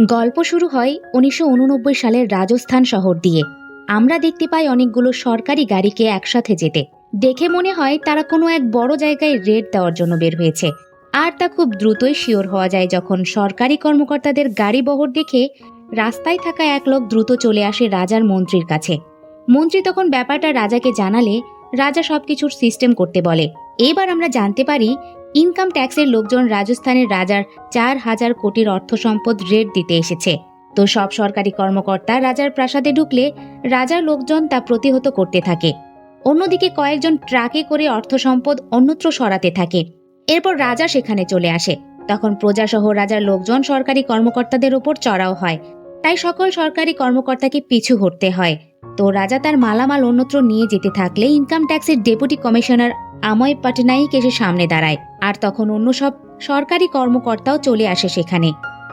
গল্প শুরু হয় উনিশশো উননব্বই সালের রাজস্থান শহর দিয়ে। আমরা দেখতে পাই অনেকগুলো সরকারি গাড়িকে একসাথে যেতে। দেখে মনে হয় তারা কোনো এক বড় জায়গায় রেড দেওয়ার জন্য বের হয়েছে। আর তা খুব দ্রুতই শিওর হওয়া যায় যখন সরকারি কর্মকর্তাদের গাড়ি বহর দেখে রাস্তায় থাকা এক লোক দ্রুত চলে আসে রাজার মন্ত্রীর কাছে। মন্ত্রী তখন ব্যাপারটা রাজাকে জানালে, রাজা সবকিছুর সিস্টেম করতে বলে। এবার আমরা জানতে পারি ইনকাম ট্যাক্সের লোকজন রাজস্থানের রাজার চার হাজার কোটির অর্থ সম্পদ রেট দিতে এসেছে। তো সব সরকারি কর্মকর্তা রাজার প্রাসাদে ঢুকলে রাজার লোকজন তা প্রতিহত করতে থাকে। অন্যদিকে কয়েকজন ট্রাকে করে অর্থ সম্পদ অন্যত্র সরাতে থাকে। এরপর রাজা সেখানে চলে আসে। তখন প্রজাসহ রাজার লোকজন সরকারি কর্মকর্তাদের ওপর চড়াও হয়। তাই সকল সরকারি কর্মকর্তাকে পিছু হটতে হয়। তো রাজা তার মালামাল অন্যত্র নিয়ে যেতে থাকলে ইনকাম ট্যাক্সের ডেপুটি কমিশনার আময় পাটনাইক এসে সামনে দাঁড়ায় আর তখন অন্য সব সরকারি কর্মকর্তাও চলে আসে সেখানে।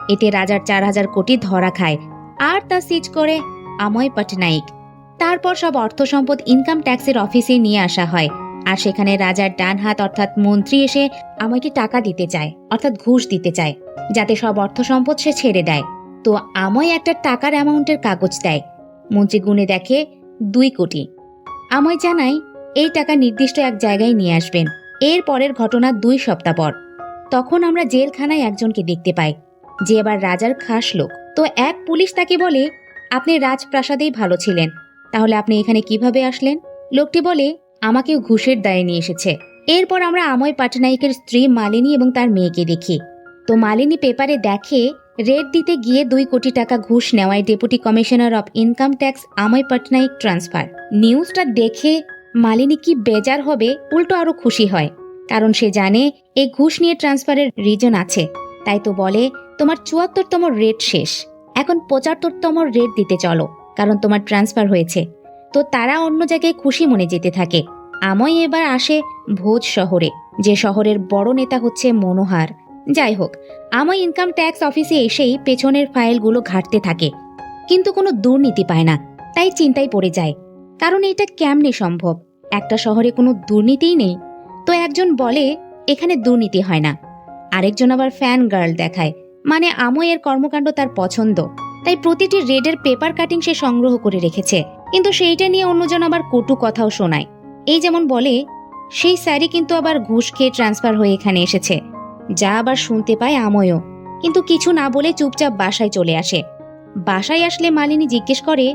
এতে রাজার চার হাজার কোটি ধরা খায় আর তা সিজ করে আময় পটনাইক। তারপর সব অর্থ সম্পদ ইনকাম ট্যাক্সের অফিসে নিয়ে আসা হয় আর সেখানে রাজার ডান হাত অর্থাৎ মন্ত্রী এসে আমাকে টাকা দিতে চায়, অর্থাৎ ঘুষ দিতে চায়, যাতে সব অর্থ সম্পদ সে ছেড়ে দেয়। তো আমায় একটা টাকার অ্যামাউন্টের কাগজ দেয়। মন্ত্রী গুনে দেখে দুই কোটি। আমায় জানাই এই টাকা নির্দিষ্ট এক জায়গায় নিয়ে আসবেন। এর পরের ঘটনা দুই সপ্তাহ পর। তখন আমরা জেলখানায় একজনকে দেখতে পাই। যে এবার রাজার খাস লোক। তো এক পুলিশ তাকে বলে, আপনি রাজপ্রাসাদেই ভালো ছিলেন। তাহলে আপনি এখানে কীভাবে আসলেন? লোকটি বলে, আমাকেও ঘুষের দায়ে নিয়ে এসেছে। এরপর আমরা আময় পাটনায়কের স্ত্রী মালিনী এবং তার মেয়েকে দেখি। তো মালিনী পেপারে দেখে রেড দিতে গিয়ে দুই কোটি টাকা ঘুষ নেওয়ায় deputy commissioner of income tax Amay Patnaik transfer. নিউজটা দেখে মালিনী কি বেজার হবে, উল্টো আরও খুশি হয়। কারণ সে জানে, এই ঘুষ নিয়ে ট্রান্সফারের রিজন আছে। তাই তো বলে, তোমার চুয়াত্তরতম রেট শেষ। এখন পঁচাত্তরতম রেট দিতে চলো, কারণ তোমার ট্রান্সফার হয়েছে। তো তারা অন্য জায়গায় খুশি মনে যেতে থাকে। আময় এবার আসে ভোজ শহরে, যে শহরের বড় নেতা হচ্ছে মনোহার। যাই হোক আমার ইনকাম ট্যাক্স অফিসে এসেই পেছনের ফাইলগুলো ঘাটতে থাকে। কিন্তু কোনো দুর্নীতি পায় না, তাই চিন্তায় পড়ে যায়। কারণ এটা কেমনে সম্ভব? একটা শহরে কোনো দুর্নীতিই নেই। তো একজন বলে, এখানে দুর্নীতি হয় না। আরেকজন আবার ফ্যান গার্ল দেখায় মানে আময়ের কর্মকাণ্ড তার পছন্দ। তাই প্রতিটি রেডের পেপার কাটিং সে সংগ্রহ করে রেখেছে। কিন্তু সেইটা নিয়ে অন্যজন আবার কটু কথাও শোনায়। এই যেমন বলে, সেই স্যারই কিন্তু আবার ঘুষ খেয়ে ট্রান্সফার হয়ে এখানে এসেছে। যা আবার শুনতে পায় আময়ও। কিন্তু কিছু না বলে চুপচাপ বাসায় চলে আসে। বাসায় আসলে মালিনী জিজ্ঞেস করে,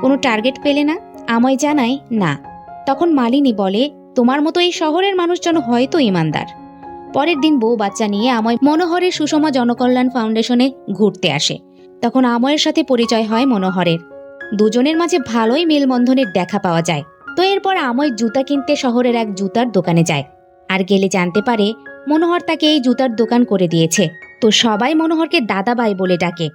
কোনো টার্গেট পেলে না? আময় জানায়, না। তখন মালিনী বলে, তোমার মতো এই শহরের মানুষজন হয়তো ইমানদার। পরের দিন বউ বাচ্চা নিয়ে আময় মনোহরের সুষমা জনকল্যাণ ফাউন্ডেশনে ঘুরতে আসে। তখন আময়ের সাথে পরিচয় হয় মনোহরের। দুজনের মাঝে ভালোই মেলবন্ধনের দেখা পাওয়া যায়। তো এরপর আময় জুতা কিনতে শহরের এক জুতার দোকানে যায়। আর গেলে জানতে পারে মনোহর তাকে এই জুতার দোকান করে দিয়েছে। তো সবাই মনোহরকে দাদাবাই বলে ডাকে।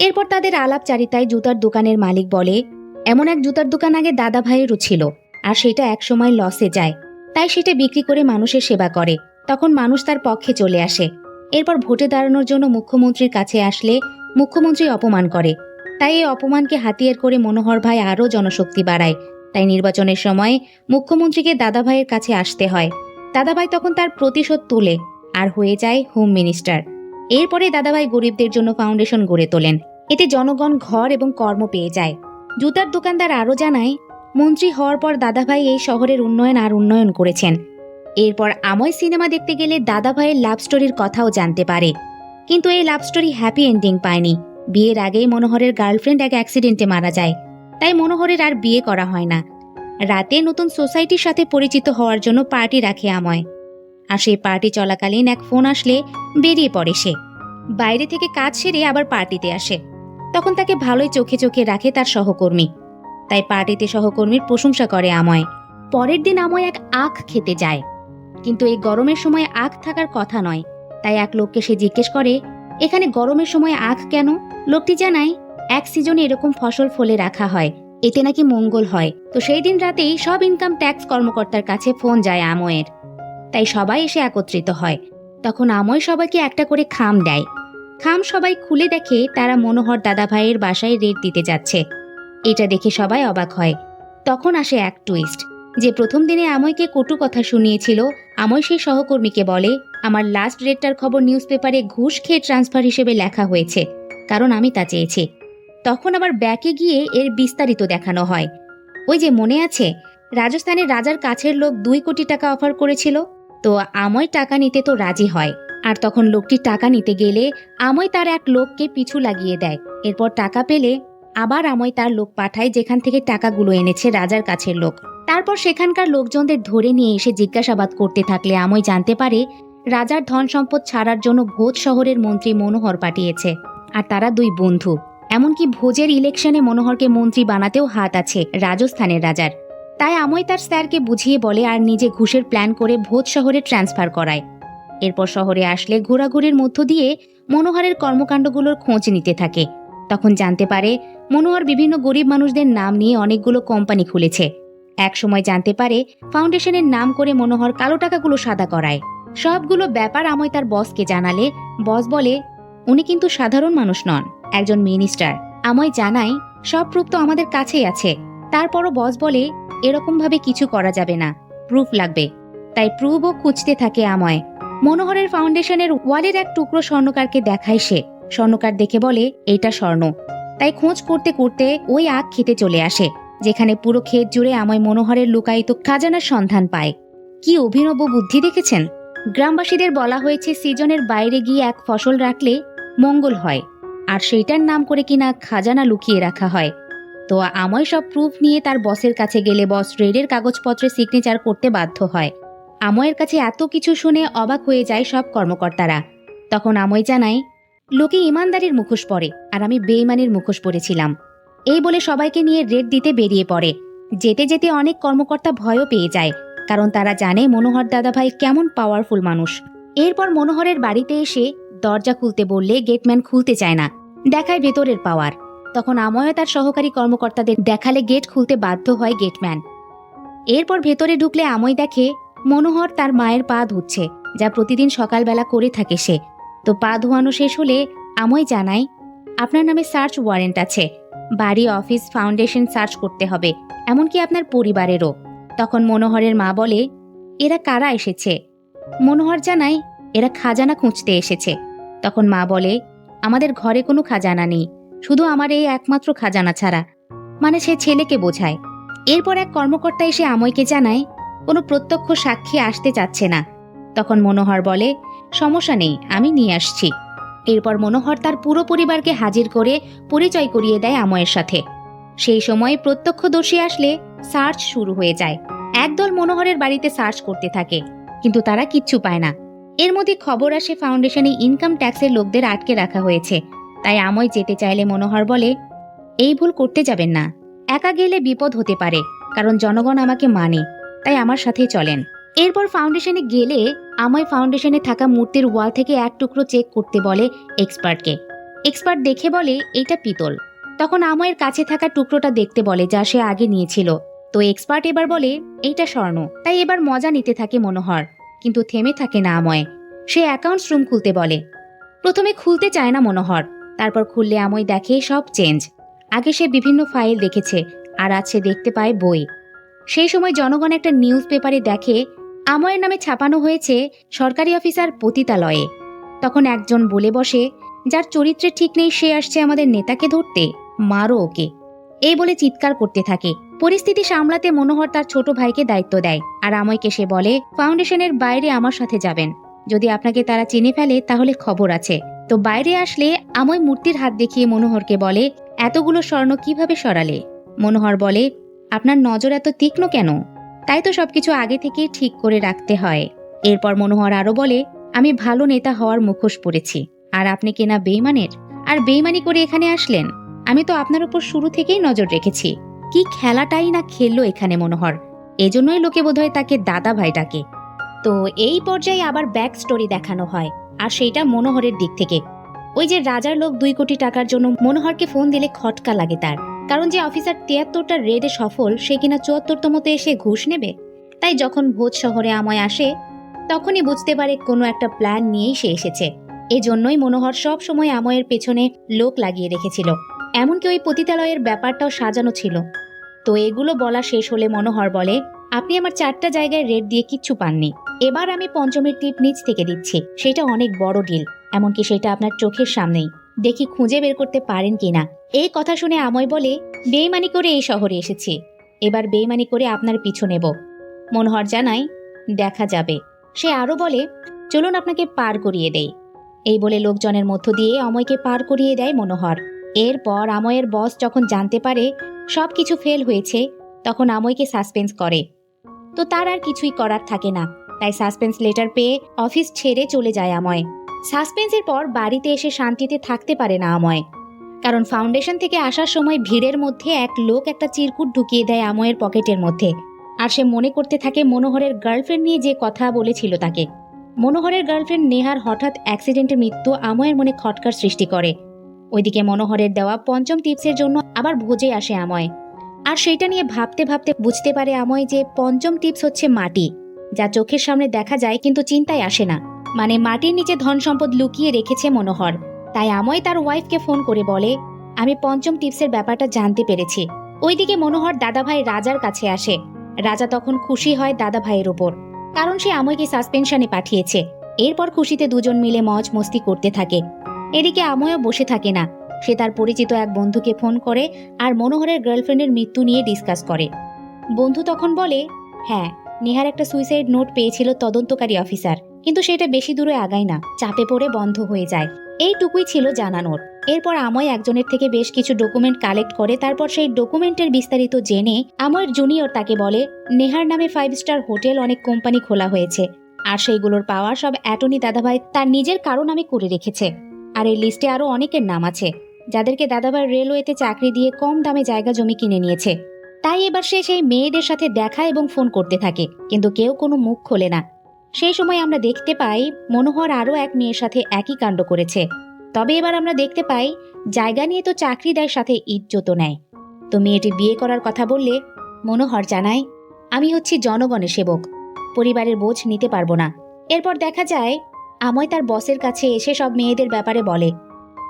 এরপর তাদের আলাপচারিতায় জুতার দোকানের মালিক বলে, এমন এক জুতার দোকান আগে দাদা ভাইয়েরও ছিল, আর সেটা একসময় লসে যায়। তাই সেটা বিক্রি করে মানুষের সেবা করে। তখন মানুষ তার পক্ষে চলে আসে। এরপর ভোটে দাঁড়ানোর জন্য মুখ্যমন্ত্রীর কাছে আসলে মুখ্যমন্ত্রী অপমান করে। তাই এই অপমানকে হাতিয়ার করে মনোহর ভাই আরও জনশক্তি বাড়ায়। তাই নির্বাচনের সময় মুখ্যমন্ত্রীকে দাদাভাইয়ের কাছে আসতে হয়। দাদাভাই তখন তার প্রতিশোধ তুলে আর হয়ে যায় হোম মিনিস্টার এরপরে দাদাভাই গরিবদের জন্য ফাউন্ডেশন গড়ে তোলেন। এতে জনগণ ঘর এবং কর্ম পেয়ে যায়। জুতার দোকানদার আরও জানায়, মন্ত্রী হওয়ার পর দাদাভাই এই শহরের উন্নয়ন আর উন্নয়ন করেছেন। এরপর আময় সিনেমা দেখতে গেলে দাদাভাইয়ের লাভ স্টোরির কথাও জানতে পারে। কিন্তু এই লাভ স্টোরি হ্যাপি এন্ডিং পায়নি। বিয়ের আগেই মনোহরের গার্লফ্রেন্ড এক অ্যাক্সিডেন্টে মারা যায়। তাই মনোহরের আর বিয়ে করা হয় না। রাতে নতুন সোসাইটির সাথে পরিচিত হওয়ার জন্য পার্টি রাখে আময়। আর সেই পার্টি চলাকালীন এক ফোন আসলে বেরিয়ে পড়ে সে। বাইরে থেকে কাজ সেরে আবার পার্টিতে আসে। তখন তাকে ভালোই চোখে চোখে রাখে তার সহকর্মী। তাই পার্টিতে সহকর্মীর প্রশংসা করে আময়। পরের দিন আময় এক আখ খেতে যায়। কিন্তু এই গরমের সময় আখ থাকার কথা নয়। তাই এক লোককে সে জিজ্ঞেস করে, এখানে গরমের সময় আখ কেন? লোকটি জানায়, এক সিজনে এরকম ফসল ফলে রাখা হয়। এতে নাকি মঙ্গল হয়। তো সেই দিন রাতেই সব ইনকাম ট্যাক্স কর্মকর্তার কাছে ফোন যায় আময়ের। তাই সবাই এসে একত্রিত হয়। তখন আময় সবাইকে একটা করে খাম দেয়। খাম সবাই খুলে দেখে তারা মনোহর দাদা ভাইয়ের বাসায় রেট দিতে যাচ্ছে। এটা দেখে সবাই অবাক হয়। তখন আসে এক টুইস্ট যে প্রথম দিনে আময়কে কটু কথা শুনিয়েছিল। আময় সেই সহকর্মীকে বলে, আমার লাস্ট রেটটার খবর নিউজ পেপারে ঘুষ খেয়ে ট্রান্সফার হিসেবে লেখা হয়েছে। কারণ আমি তা চেয়েছি। তখন আবার ব্যাকে গিয়ে এর বিস্তারিত দেখানো হয়। ওই যে মনে আছে, রাজস্থানের রাজার কাছের লোক দুই কোটি টাকা অফার করেছিল, তো আময় টাকা নিতে তো রাজি হয়। আর তখন লোকটি টাকা নিতে গেলে আময় তার এক লোককে পিছু লাগিয়ে দেয়। এরপর টাকা পেলে আবার আময় তার লোক পাঠায় যেখান থেকে টাকাগুলো এনেছে রাজার কাছের লোক। তারপর সেখানকার লোকজনদের ধরে নিয়ে এসে জিজ্ঞাসাবাদ করতে থাকলে আময় জানতে পারে, রাজার ধন সম্পদ ছাড়ার জন্য ভোজ শহরের মন্ত্রী মনোহর পাঠিয়েছে, আর তারা দুই বন্ধু। এমনকি ভোজের ইলেকশনে মনোহরকে মন্ত্রী বানাতেও হাত আছে রাজস্থানের রাজার। তাই আময় তার স্যারকে বুঝিয়ে বলে আর নিজে ঘুষের প্ল্যান করে ভোজ শহরে ট্রান্সফার করায়। এরপর শহরে আসলে ঘোরাঘুরির মধ্য দিয়ে মনোহরের কর্মকাণ্ডগুলোর খোঁজ নিতে থাকে। তখন জানতে পারে, মনোহর বিভিন্ন গরিব মানুষদের নাম নিয়ে অনেকগুলো কোম্পানি খুলেছে। এক সময় জানতে পারে, ফাউন্ডেশনের নাম করে মনোহর কালো টাকাগুলো সাদা করায়। সবগুলো ব্যাপার আময় তার বসকে জানালে, বস বলে উনি কিন্তু সাধারণ মানুষ নন, একজন মিনিস্টার। আমায় জানাই সব প্রুফ তো আমাদের কাছেই আছে। তারপরও বস বলে এরকম ভাবে কিছু করা যাবে না, প্রুফ লাগবে। তাই প্রুফও খুঁজতে থাকে আমায়। মনোহরের ফাউন্ডেশনের ওয়ালের এক টুকরো স্বর্ণকারকে দেখায় সে। স্বর্ণকার দেখে বলে এটা স্বর্ণ। তাই খোঁজ করতে করতে ওই আখ খেতে চলে আসে, যেখানে পুরো ক্ষেত জুড়ে আমায় মনোহরের লুকায়িত খাজানার সন্ধান পায়। কি অভিনব বুদ্ধি দেখেছেন? গ্রামবাসীদের বলা হয়েছে, সিজনের বাইরে গিয়ে এক ফসল রাখলে মঙ্গল হয়, আর সেইটার নাম করে কিনা খাজানা লুকিয়ে রাখা হয়। তো আমায় সব প্রুফ নিয়ে তার বসের কাছে গেলে বস রেডের কাগজপত্রে সিগনেচার করতে বাধ্য হয়। আময়ের কাছে এত কিছু শুনে অবাক হয়ে যায় সব কর্মকর্তারা। তখন আময় জানায়, লোকে ইমানদারির মুখোশ পরে, আর আমি বেইমানির মুখোশ পরেছিলাম। এই বলে সবাইকে নিয়ে রেড দিতে বেরিয়ে পড়ে। যেতে যেতে অনেক কর্মকর্তা ভয়ও পেয়ে যায়, কারণ তারা জানে মনোহর দাদাভাই কেমন পাওয়ারফুল মানুষ। এরপর মনোহরের বাড়িতে এসে দরজা খুলতে বললে গেটম্যান খুলতে চায় না, দেখায় ভেতরের পাওয়ার। তখন আময় তার সহকারী কর্মকর্তাদের দেখালে গেট খুলতে বাধ্য হয় গেটম্যান। এরপর ভেতরে ঢুকলে আময় দেখে মনোহর তার মায়ের পা ধুচ্ছে, যা প্রতিদিন সকালবেলা করে থাকে সে। তো পা ধোয়ানো শেষ হলে আময় জানায়, আপনার নামে সার্চ ওয়ারেন্ট আছে, বাড়ি, অফিস, ফাউন্ডেশন সার্চ করতে হবে, এমনকি আপনার পরিবারেরও। তখন মনোহরের মা বলে, এরা কারা এসেছে? মনোহর জানায়, এরা খাজানা খুঁজতে এসেছে। তখন মা বলে, আমাদের ঘরে কোনো খাজানা নেই, শুধু আমার এই একমাত্র খাজানা ছাড়া। মানে সে ছেলেকে বোঝায়। এরপর এক কর্মকর্তা এসে আময়কে জানায়, কোনো প্রত্যক্ষ সাক্ষী আসতে চাচ্ছে না। তখন মনোহর বলে, সমস্যা নেই, আমি নিয়ে আসছি। এরপর মনোহর তার পুরো পরিবারকে হাজির করে পরিচয় করিয়ে দেয় আময়ের সাথে। সেই সময় প্রত্যক্ষদর্শী আসলে সার্চ শুরু হয়ে যায়। একদল মনোহরের বাড়িতে সার্চ করতে থাকে, কিন্তু তারা কিচ্ছু পায় না। এর মধ্যে খবর আসে ফাউন্ডেশনে ইনকাম ট্যাক্সের লোকদের আটকে রাখা হয়েছে। তাই আময় যেতে চাইলে মনোহর বলে, এই ভুল করতে যাবেন না। একা গেলে বিপদ হতে পারে, কারণ জনগণ আমাকে মানে তাই আমার সাথে চলেন। এরপর ফাউন্ডেশনে গেলে আমায় ফাউন্ডেশনে থাকা মূর্তির ওয়াল থেকে এক টুকরো চেক করতে বলে এক্সপার্টকে। এক্সপার্ট দেখে বলে এটা পিতল। তখন আময়ের কাছে থাকা টুকরোটা দেখতে বলে, যা সে আগে নিয়েছিল। তো এক্সপার্ট এবার বলে, এইটা স্বর্ণ। তাই এবার মজা নিতে থাকে মনোহর। কিন্তু থেমে থাকে না আময়। সে অ্যাকাউন্টস রুম খুলতে বলে। প্রথমে খুলতে চায় না মনোহর। তারপর খুললে আময় দেখে সব চেঞ্জ আগে সে বিভিন্ন ফাইল দেখেছে, আর আছে দেখতে পায় বই। সেই সময় জনগণ একটা নিউজ পেপারে দেখে, আময়ের নামে ছাপানো হয়েছে সরকারি অফিসার পতিতালয়ে। তখন একজন বলে বসে, যার চরিত্রে ঠিক নেই, সে আসছে আমাদের নেতাকে ধরতে। মারো ওকে। এই বলে চিৎকার করতে থাকে। পরিস্থিতি সামলাতে মনোহর তার ছোট ভাইকে দায়িত্ব দেয় আর আময়কে সে বলে, ফাউন্ডেশনের বাইরে আমার সাথে যাবেন। যদি আপনাকে তারা চিনে ফেলে, তাহলে খবর আছে। তো বাইরে আসলে আময় মূর্তির হাত দেখিয়ে মনোহরকে বলে, এতগুলো স্বর্ণ কীভাবে সরালে? মনোহর বলে, আপনার নজর এত তীক্ষ্ণ কেন? তাই তো সবকিছু আগে থেকেই ঠিক করে রাখতে হয়। এরপর মনোহর আরও বলে, আমি ভালো নেতা হওয়ার মুখোশ পড়েছি আর আপনি কেনা বেইমানের? আর বেইমানি করে এখানে আসলেন? আমি তো আপনার উপর শুরু থেকেই নজর রেখেছি। কি খেলাটাই না খেললো এখানে মনোহর। এজন্যই লোকে বোধহয় তাকে দাদা ভাই ডাকে। তো এই পর্যায়ে আবার ব্যাক স্টোরি দেখানো হয়, আর সেইটা মনোহরের দিক থেকে। ওই যে রাজার লোক দুই কোটি টাকার জন্য মনোহরকে ফোন দিলে খটকা লাগে তার। কারণ যে অফিসার তিয়াত্তরটা রেডে সফল, সে কিনা চুয়াত্তরতমতে এসে ঘুষ নেবে? তাই যখন ভোজ শহরে আমায় আসে, তখনই বুঝতে পারে কোনো একটা প্ল্যান নিয়েই সে এসেছে। এজন্যই মনোহর সব সময় আময়ের পেছনে লোক লাগিয়ে রেখেছিল। এমনকি ওই পতিতালয়ের ব্যাপারটাও সাজানো ছিল। তো এগুলো বলা শেষ হলে মনোহর বলে, আপনি আমার চারটা জায়গায় রেট দিয়ে কিচ্ছু পাননি। এবার আমি পঞ্চমের টিপ নিচ থেকে দিচ্ছি। সেটা অনেক বড় ডিল এমনকি সেটা আপনার চোখের সামনেই। দেখি খুঁজে বের করতে পারেন কিনা এই কথা শুনে আময় বলে, বেইমানি করে এই শহরে এসেছি। এবার বেইমানি করে আপনার পিছু নেব। মনোহর জানাই দেখা যাবে। সে আরও বলে, চলুন আপনাকে পার করিয়ে দেই। এই বলে লোকজনের মধ্য দিয়ে অময়কে পার করিয়ে দেয় মনোহর। এরপর আময়ের বস যখন জানতে পারে সব কিছু ফেল হয়েছে, তখন আময়কে সাসপেন্স করে। তো তার আর কিছুই করার থাকে না, তাই সাসপেন্স লেটার পেয়ে অফিস ছেড়ে চলে যায় আময়। সাসপেন্সের পর বাড়িতে এসে শান্তিতে থাকতে পারে না আময়। কারণ ফাউন্ডেশন থেকে আসার সময় ভিড়ের মধ্যে এক লোক একটা চিরকুট ঢুকিয়ে দেয় আময়ের পকেটের মধ্যে। আর সে মনে করতে থাকে মনোহরের গার্লফ্রেন্ড নিয়ে যে কথা বলেছিল তাকে। মনোহরের গার্লফ্রেন্ড নেহার হঠাৎ অ্যাক্সিডেন্টে মৃত্যু আময়ের মনে খটকার সৃষ্টি করে। ওইদিকে মনোহরের দেওয়া পঞ্চম টিপসের জন্য আবার ভোজে আসে আময়। আর সেইটা নিয়ে ভাবতে ভাবতে বুঝতে পারে আময় যে পঞ্চম টিপস হচ্ছে মাটি, যা চোখের সামনে দেখা যায় কিন্তু চিন্তায় আসে না। মানে মাটির নিচে ধন সম্পদ লুকিয়ে রেখেছে মনোহর। তাই আময় তার ওয়াইফকে ফোন করে বলে, আমি পঞ্চম টিপসের ব্যাপারটা জানতে পেরেছি। ওইদিকে মনোহর দাদাভাই রাজার কাছে আসে। রাজা তখন খুশি হয় দাদা ভাইয়ের ওপর, কারণ সে আময়কে সাসপেনশনে পাঠিয়েছে। এরপর খুশিতে দুজন মিলে মজ মস্তি করতে থাকে। এদিকে আময়ও বসে থাকে না। সে তার পরিচিত এক বন্ধুকে ফোন করে আর মনোহরের গার্লফ্রেন্ডের মৃত্যু নিয়ে ডিসকাস করে। বন্ধু তখন বলে হ্যাঁ নেহার একটা সুইসাইড নোট পেয়েছিল তদন্তকারী অফিসার, কিন্তু সেটা বেশি দূরে আগায় না, চাপে পড়ে বন্ধ হয়ে যায়। এইটুকুই ছিল জানানোর। এরপর আময় একজনের থেকে বেশ কিছু ডকুমেন্ট কালেক্ট করে তারপর সেই ডকুমেন্টের বিস্তারিত জেনে আময়ের জুনিয়র তাকে বলে, নেহার নামে ফাইভ স্টার হোটেল অনেক কোম্পানি খোলা হয়েছে, আর সেইগুলোর পাওয়ার সব অ্যাটর্নি দাদাভাই তার নিজের কারও নামে করে রেখেছে। আর এই লিস্টে আরও অনেকের নাম আছে, যাদেরকে দাদাবার রেলওয়েতে চাকরি দিয়ে কম দামে জায়গা জমি কিনে নিয়েছে। তাই এবার সে সেই মেয়েদের সাথে দেখা এবং ফোন করতে থাকে, কিন্তু কেউ কোনো মুখ খোলে না। সেই সময় আমরা দেখতে পাই, মনোহর আরও এক মেয়ের সাথে একই কাণ্ড করেছে। তবে এবার আমরা দেখতে পাই, জায়গা নিয়ে তো চাকরি দেয় সাথে ইজ্জতও নেয়। তো মেয়েটি বিয়ে করার কথা বললে, মনোহর জানায়, আমি হচ্ছি জনগণের সেবক, পরিবারের বোঝ নিতে পারব না। এরপর দেখা যায় আময় তার বসের কাছে এসে সব মেয়েদের ব্যাপারে বলে।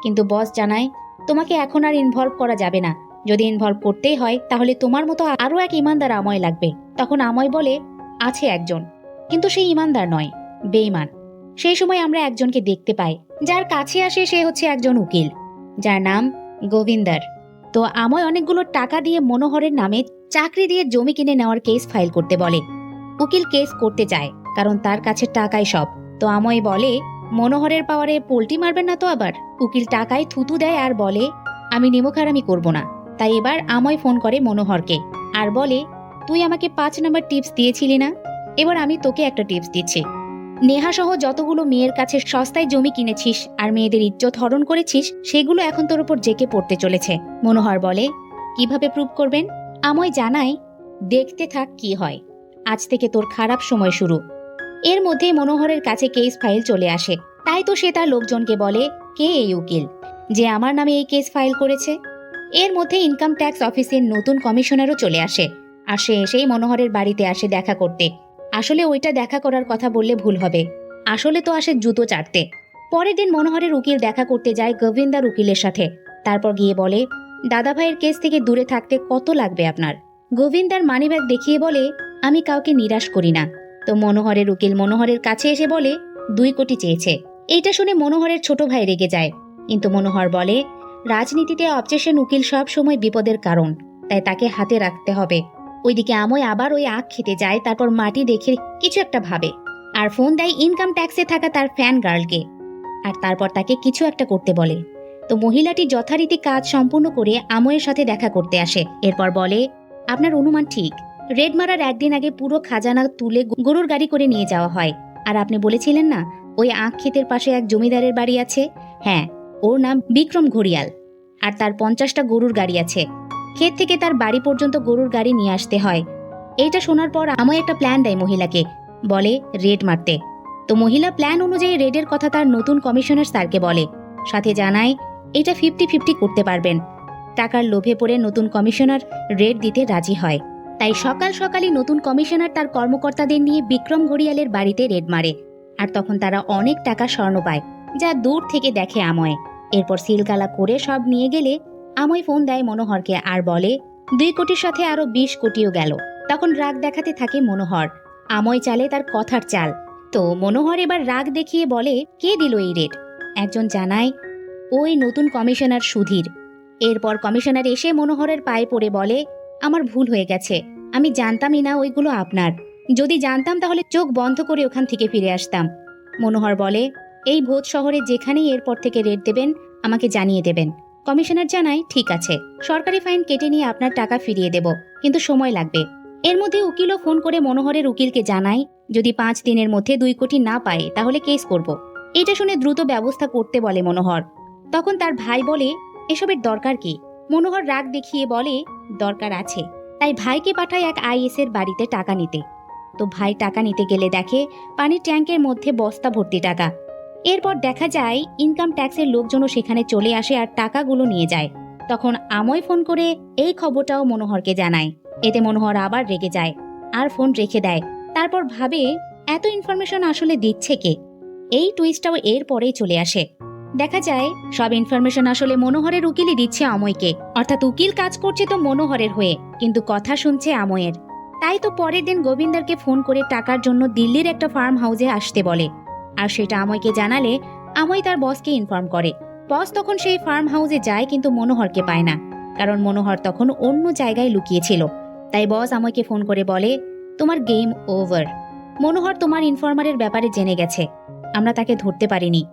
কিন্তু বস জানায়, তোমাকে এখন আর ইনভলভ করা যাবে না। যদি ইনভলভ করতেই হয়, তাহলে তোমার মতো আরও এক ইমানদার আময় লাগবে। তখন আময় বলে, আছে একজন। কিন্তু সেই ইমানদার নয় বেইমান সেই সময় আমরা একজনকে দেখতে পাই, যার কাছে আসে সে হচ্ছে একজন উকিল, যার নাম গোবিন্দার। তো আময় অনেকগুলো টাকা দিয়ে মনোহরের নামে চাকরি দিয়ে জমি কিনে নেওয়ার কেস ফাইল করতে বলে। উকিল কেস করতে চায়, কারণ তার কাছে টাকাই সব। তো আময় বলে, মনোহরের পাওয়ারে পোল্টি মারবেন না তো আবার? উকিল টাকায় থুতু দেয় আর বলে, আমি নিমখারামি করব না। তাই এবার আময় ফোন করে মনোহরকে আর বলে, তুই আমাকে পাঁচ নম্বর টিপস দিয়েছিলি না? এবার আমি তোকে একটা টিপস দিচ্ছি। নেহা সহ যতগুলো মেয়ের কাছে সস্তায় জমি কিনেছিস আর মেয়েদের ইজ্জত হরণ করেছিস, সেগুলো এখন তোর উপর জেকে পড়তে চলেছে। মনোহর বলে, কীভাবে প্রুভ করবেন? আময় জানাই দেখতে থাক কি হয়। আজ থেকে তোর খারাপ সময় শুরু। এর মধ্যেই মনোহরের কাছে কেস ফাইল চলে আসে। তাই তো সে তার লোকজনকে বলে, কে এই উকিল? যে আমার নামে এই কেস ফাইল করেছে? এর মধ্যে ইনকাম ট্যাক্স অফিসের নতুন কমিশনারও চলে আসে। আর সে এসেই মনোহরের বাড়িতে আসে দেখা করতে। আসলে ওইটা দেখা করার কথা বললে ভুল হবে। আসলে তো আসে জুতো চাটতে। পরের দিন মনোহরের উকিল দেখা করতে যায় গোবিন্দার উকিলের সাথে। তারপর গিয়ে বলে দাদাভাইয়ের কেস থেকে দূরে থাকতে কত লাগবে আপনার? গোবিন্দার মানিব্যাগ দেখিয়ে বলে, আমি কাউকে নিরাশ করি না। তো মনোহরের উকিল মনোহরের কাছে এসে বলে, দুই কোটি চেয়েছে। এইটা শুনে মনোহরের ছোট ভাই রেগে যায়। কিন্তু মনোহর বলে, রাজনীতিতে অবজেশন উকিল সব সময় বিপদের কারণ, তাই তাকে হাতে রাখতে হবে। ওইদিকে আময় আবার ওই আখ খেতে যায়, তারপর মাটি দেখে কিছু একটা ভাবে। আর ফোন দেয় ইনকাম ট্যাক্সে থাকা তার ফ্যান গার্লকে আর তারপর তাকে কিছু একটা করতে বলে। তো মহিলাটি যথারীতি কাজ সম্পূর্ণ করে আময়ের সাথে দেখা করতে আসে। এরপর বলে, আপনার অনুমান ঠিক। রেড মারার একদিন আগে পুরো খাজানা তুলে গরুর গাড়ি করে নিয়ে যাওয়া হয়। আর আপনি বলেছিলেন না, ওই আখ ক্ষেতের পাশে এক জমিদারের বাড়ি আছে? হ্যাঁ ওর নাম বিক্রম ঘড়িয়াল। আর তার পঞ্চাশটা গরুর গাড়ি আছে। ক্ষেত থেকে তার বাড়ি পর্যন্ত গরুর গাড়ি নিয়ে আসতে হয়। এইটা শোনার পর আমায় একটা প্ল্যান দেয় মহিলাকে, বলে রেড মারতে। তো মহিলা প্ল্যান অনুযায়ী রেডের কথা তার নতুন কমিশনার স্যারকে বলে। সাথে জানায়, এটা ফিফটি ফিফটি করতে পারবেন। টাকার লোভে পড়ে নতুন কমিশনার রেড দিতে রাজি হয়। তাই সকাল সকালই নতুন কমিশনার তার কর্মকর্তাদের নিয়ে বিক্রম ঘড়িয়ালের বাড়িতে রেড মারে। আর তখন তারা অনেক টাকা স্বর্ণ পায়, যা দূর থেকে দেখে আময়। এরপর সিলগালা করে সব নিয়ে গেলে আময় ফোন দেয় মনোহরকে আর বলে, দুই কোটির সাথে আরও বিশ কোটিও গেল। তখন রাগ দেখাতে থাকে মনোহর। আময় চালে তার কথার চাল। তো মনোহর এবার রাগ দেখিয়ে বলে, কে দিল এই রেট একজন জানায়, ওই নতুন কমিশনার সুধীর। এরপর কমিশনার এসে মনোহরের পায়ে পড়ে বলে আমার ভুল হয়ে গেছে। আমি জানতামই না ওইগুলো আপনার। যদি জানতাম তাহলে চোখ বন্ধ করে ওখান থেকে ফিরে আসতাম। মনোহর বলে, এই ভোজ শহরে যেখানেই এরপর থেকে রেট দেবেন, আমাকে জানিয়ে দেবেন। কমিশনার জানায়, ঠিক আছে। সরকারি ফাইন কেটে নিয়ে আপনার টাকা ফিরিয়ে দেব, কিন্তু সময় লাগবে। এর মধ্যে উকিলও ফোন করে মনোহরের উকিলকে জানায়, যদি পাঁচ দিনের মধ্যে দুই কোটি না পায়, তাহলে কেস করব। এটা শুনে দ্রুত ব্যবস্থা করতে বলে মনোহর। তখন তার ভাই বলে, এসবের দরকার কি? মনোহর রাগ দেখিয়ে বলে, দরকার আছে। তাই ভাইকে পাঠায় এক আইএস এর বাড়িতে টাকা নিতে। তো ভাই টাকা নিতে গেলে দেখে পানির ট্যাঙ্কের মধ্যে বস্তা ভর্তি টাকা। এরপর দেখা যায়, ইনকাম ট্যাক্সের লোকজনও সেখানে চলে আসে আর টাকাগুলো নিয়ে যায়। তখন আময় ফোন করে এই খবরটাও মনোহরকে জানায়। এতে মনোহর আবার রেগে যায় আর ফোন রেখে দেয়। তারপর ভাবে, এত ইনফরমেশন আসলে দিচ্ছে কে? এই টুইস্টটাও এরপরেই চলে আসে। দেখা যায়, সব ইনফরমেশন আসলে মনোহরের উকিলই দিচ্ছে আময়কে অর্থাৎ উকিল কাজ করছে তো মনোহরের হয়ে, কিন্তু কথা শুনছে আময়ের তাই তো পরের দিন গোবিন্দারকে ফোন করে টাকার জন্য দিল্লির একটা ফার্ম হাউসে আসতে বলে। আর সেটা আময়কে জানালে আময় তার বসকে ইনফর্ম করে। বস তখন সেই ফার্ম হাউসে যায়, কিন্তু মনোহরকে পায় না। কারণ মনোহর তখন অন্য জায়গায় লুকিয়েছিল। তাই বস আমাকে ফোন করে বলে, তোমার গেম ওভার মনোহর তোমার ইনফর্মারের ব্যাপারে জেনে গেছে। আমরা তাকে ধরতে পারিনি।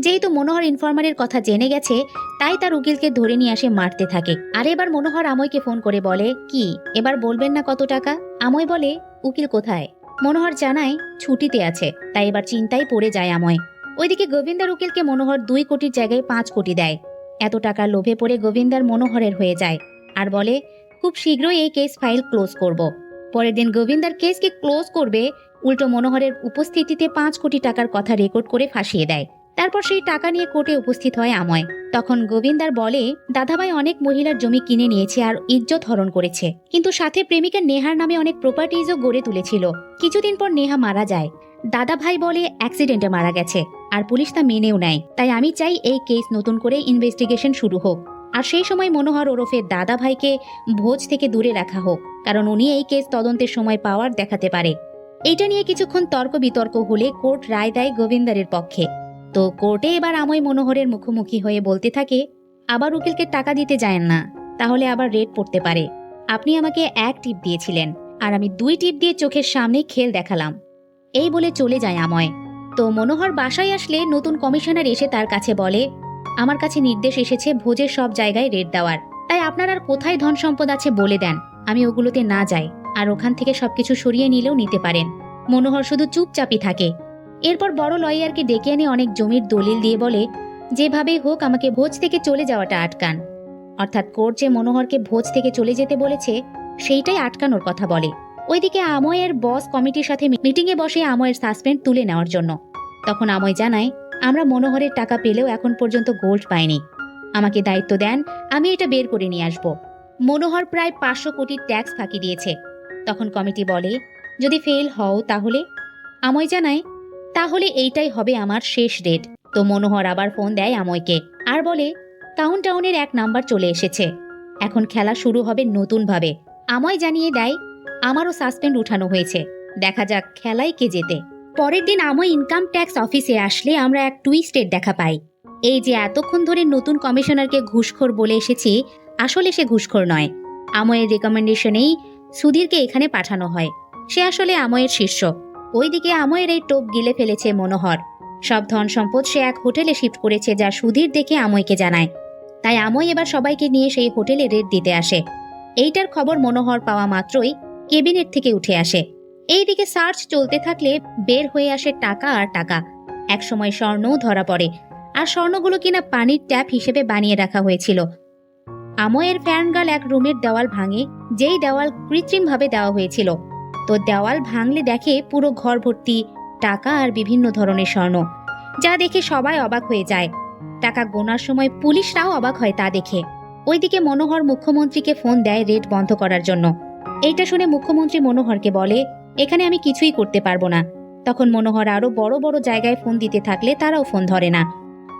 যেহেতু মনোহর ইনফরমারের কথা জেনে গেছে, তাই তার উকিলকে ধরে নিয়ে আসে মারতে থাকে। আর এবার মনোহর আময়কে ফোন করে বলে, কি, এবার বলবেন না কত টাকা? আময় বলে, উকিল কোথায়? মনোহর জানায়, ছুটিতে আছে। তাই এবার চিন্তায় পড়ে যায় আময়। ওইদিকে গোবিন্দার উকিলকে মনোহর দুই কোটির জায়গায় পাঁচ কোটি দেয়। এত টাকার লোভে পড়ে গোবিন্দার মনোহরের হয়ে যায়। আর বলে, খুব শীঘ্রই এই কেস ফাইল ক্লোজ করব। পরের দিন গোবিন্দার কেসকে ক্লোজ করবে, উল্টো মনোহরের উপস্থিতিতে পাঁচ কোটি টাকার কথা রেকর্ড করে ফাঁসিয়ে দেয়। তারপর সেই টাকা নিয়ে কোর্টে উপস্থিত হয় আময়। তখন গোবিন্দার বলে, দাদাভাই অনেক মহিলার জমি কিনে নিয়েছে আর ইজ্জত হরণ করেছে। কিন্তু সাথে প্রেমিকা নেহার নামে অনেক প্রপার্টিজও গড়ে তুলেছিল। কিছুদিন পর নেহা মারা যায়। দাদা ভাই বলে অ্যাক্সিডেন্টে মারা গেছে। আর পুলিশ তা মেনেও নেয়। তাই আমি চাই এই কেস নতুন করে ইনভেস্টিগেশন শুরু হোক। আর সেই সময় মনোহর ওরফে দাদা ভাইকে ভোজ থেকে দূরে রাখা হোক। কারণ উনি এই কেস তদন্তের সময় পাওয়ার দেখাতে পারে। এটা নিয়ে কিছুক্ষণ তর্ক বিতর্ক হলে কোর্ট রায় দেয় গোবিন্দারের পক্ষে। তো কোর্টে এবার আময় মনোহরের মুখোমুখি হয়ে বলতে থাকে, আবার উকিলকে টাকা দিতে যায় না, তাহলে আবার রেট পড়তে পারে। আপনি আমাকে এক টিপ দিয়েছিলেন, আর আমি দুই টিপ দিয়ে চোখের সামনে খেল দেখালাম। এই বলে চলে যায় আময়। তো মনোহর বাসায় আসলে নতুন কমিশনার এসে তার কাছে বলে, আমার কাছে নির্দেশ এসেছে ভোজের সব জায়গায় রেট দেওয়ার। তাই আপনার আর কোথায় ধন সম্পদ আছে বলে দেন। আমি ওগুলোতে না যাই, আর ওখান থেকে সবকিছু সরিয়ে নিলেও নিতে পারেন। মনোহর শুধু চুপচাপই থাকে। এরপর বড় লয়ারকে ডেকে এনে অনেক জমির দলিল দিয়ে বলে যেভাবেই হোক আমাকে ভোজ থেকে চলে যাওয়াটা আটকান। অর্থাৎ কোর্ট যে মনোহরকে ভোজ থেকে চলে যেতে বলেছে, সেইটাই আটকানোর কথা বলে। ওইদিকে আময়ের বস কমিটির সাথে মিটিংয়ে বসে আময়ের সাসপেন্ড তুলে নেওয়ার জন্য। তখন আময় জানায়, আমরা মনোহরের টাকা পেলেও এখন পর্যন্ত গোল্ড পাইনি। আমাকে দায়িত্ব দেন, আমি এটা বের করে নিয়ে আসব। মনোহর প্রায় পাঁচশো কোটির ট্যাক্স ফাঁকি দিয়েছে। তখন কমিটি বলে, যদি ফেল হও তাহলে? আময় জানায় তাহলে এইটাই হবে আমার শেষ রেট তো মনোহর আবার ফোন দেয় আময়কে। আর বলে টাউন টাউনের এক নাম্বার চলে এসেছে। এখন খেলা শুরু হবে নতুনভাবে। আময় জানিয়ে দেয়, আমারও সাসপেন্ড উঠানো হয়েছে। দেখা যাক খেলায় কে যেতে পরের দিন আময় ইনকাম ট্যাক্স অফিসে আসলে আমরা এক টুইস্টের দেখা পাই। এই যে এতক্ষণ ধরে নতুন কমিশনারকে ঘুষখোর বলে এসেছি, আসলে সে ঘুষখোর নয়। আময়ের রেকমেন্ডেশনেই সুধীরকে এখানে পাঠানো হয়। সে আসলে আময়ের শিষ্য। ওইদিকে আময়ের এই টোপ গিলে ফেলেছে মনোহর। সব ধন সম্পদ সে এক হোটেলে শিফট করেছে, যা সুধীর দেখে আময়কে জানায়। তাই আময় এবার সবাইকে নিয়ে সেই হোটেলে রেট দিতে আসে। এইটার খবর মনোহর পাওয়া মাত্রই কেবিনেট থেকে উঠে আসে। এইদিকে সার্চ চলতে থাকলে বের হয়ে আসে টাকা আর টাকা। একসময় স্বর্ণও ধরা পড়ে। আর স্বর্ণগুলো কিনা পানির ট্যাপ হিসেবে বানিয়ে রাখা হয়েছিল। আময়ের ফ্যানগাল এক রুমের দেওয়াল ভাঙে, যেই দেওয়াল কৃত্রিমভাবে দেওয়া হয়েছিল। তো দেওয়াল ভাঙলে দেখে পুরো ঘর ভর্তি টাকা আর বিভিন্ন ধরনের স্বর্ণ। যা দেখে সবাই অবাক হয়ে যায়। টাকা গোনার সময় পুলিশরাও অবাক হয় তা দেখে। ওইদিকে মনোহর মুখ্যমন্ত্রীকে ফোন দেয় রেট বন্ধ করার জন্য। এইটা শুনে মুখ্যমন্ত্রী মনোহরকে বলে, এখানে আমি কিছুই করতে পারব না। তখন মনোহর আরও বড় বড় জায়গায় ফোন দিতে থাকলে তারাও ফোন ধরে না।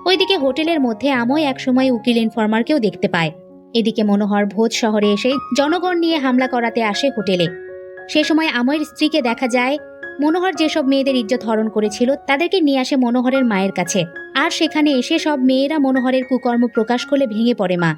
ওইদিকে হোটেলের মধ্যে আময় একসময় উকিল ইনফরমারকেও দেখতে পায়। এদিকে মনোহর ভোজ শহরে এসে জনগণ নিয়ে হামলা করাতে আসে হোটেলে। সে সময় আময়ের স্ত্রীকে দেখা যায়, মনোহর যেসব মেয়েদের ইজ্জত হরণ করেছিল তাদেরকে নিয়ে আসে মনোহরের মায়ের কাছে। আর সেখানে এসে সব মেয়েরা মনোহরের কুকর্ম প্রকাশ করলে ভেঙে পড়ে মা।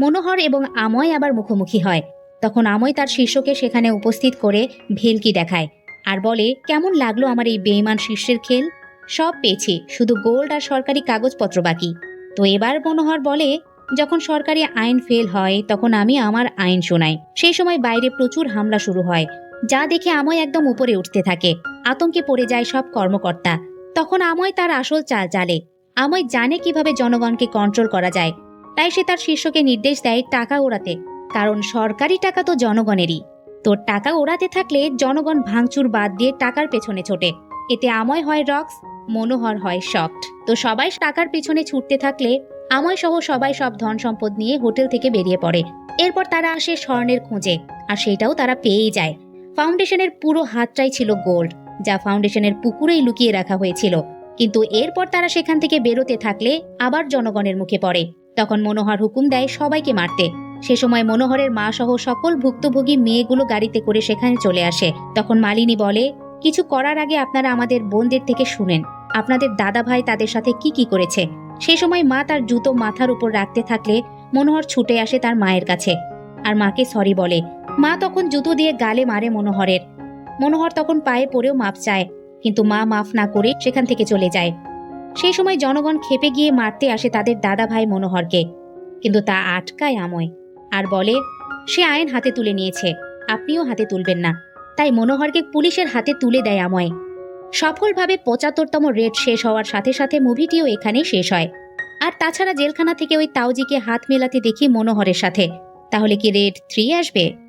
মনোহর এবং আময় আবার মুখোমুখি হয়। তখন আময় তার শিষ্যকে সেখানে উপস্থিত করে ভেলকি দেখায় আর বলে, কেমন লাগল আমার এই বেইমান শিষ্যের খেল? সব পেয়েছি, শুধু গোল্ড আর সরকারি কাগজপত্র বাকি। তো এবার মনোহর বলে, যখন সরকারি আইন ফেল হয়, তখন আমি আমার আইন শোনাই। সেই সময় বাইরে প্রচুর হামলা শুরু হয়। যা দেখে আময় একদম উপরে উঠতে থাকে। আতঙ্কে পড়ে যায় সব কর্মকর্তা। তখন আময় তার আসল চাল চালে। আময় জানে কীভাবে জনগণকে কন্ট্রোল করা যায়। তাই সে তার শিষ্যকে নির্দেশ দেয় টাকা ওড়াতে। কারণ সরকারি টাকা তো জনগণেরই। তোর টাকা ওড়াতে থাকলে জনগণ ভাঙচুর বাদ দিয়ে টাকার পেছনে ছোটে। এতে আময় হয় রক্স, মনোহর হয় শক্ট তো সবাই টাকার পেছনে ছুটতে থাকলে আময় সহ সবাই সব ধন সম্পদ নিয়ে হোটেল থেকে বেরিয়ে পড়ে। এরপর তারা আসে স্বর্ণের খোঁজে। আর সেটাও তারা পেয়েই যায়। ফাউন্ডেশনের পুরো হাতটাই ছিল গোল্ড, যা ফাউন্ডেশনের পুকুরেই লুকিয়ে রাখা হয়েছিল। কিন্তু এরপর তারা সেখান থেকে বেরোতে থাকলে আবার জনগণের মুখে পড়ে। তখন মনোহর হুকুম দেয় সবাইকে মারতে। সে সময় মনোহরের মা সহ সকল ভুক্তভোগী মেয়েগুলো গাড়িতে করে সেখানে চলে আসে। তখন মালিনী বলে, কিছু করার আগে আপনারা আমাদের বোনদের থেকে শুনেন। আপনাদের দাদা ভাই তাদের সাথে কি কি করেছে? সে সময় মা তার জুতো মাথার উপর রাখতে থাকলে মনোহর ছুটে আসে তার মায়ের কাছে। আর মাকে সরি বলে মা তখন জুতো দিয়ে গালে মারে মনোহরের। মনোহর তখন পায়ে পড়েও মাপ চায়, কিন্তু মা মাফ না করে সেখান থেকে চলে যায়। সেই সময় জনগণ খেপে গিয়ে মারতে আসে তাদের দাদা ভাই মনোহরকে, কিন্তু তা আটকায় আময়। আর বলে, সে আইন হাতে তুলে নিয়েছে, আপনিও হাতে তুলবেন না। তাই মনোহরকে পুলিশের হাতে তুলে দেয় আময়। সফলভাবে পঁচাত্তরতম রেড শেষ হওয়ার সাথে সাথে মুভিটিও এখানে শেষ হয়। আর তাছাড়া জেলখানা থেকে ওই তাওজিকে হাত মেলাতে দেখি মনোহরের সাথে। তাহলে কি রেড থ্রি আসবে?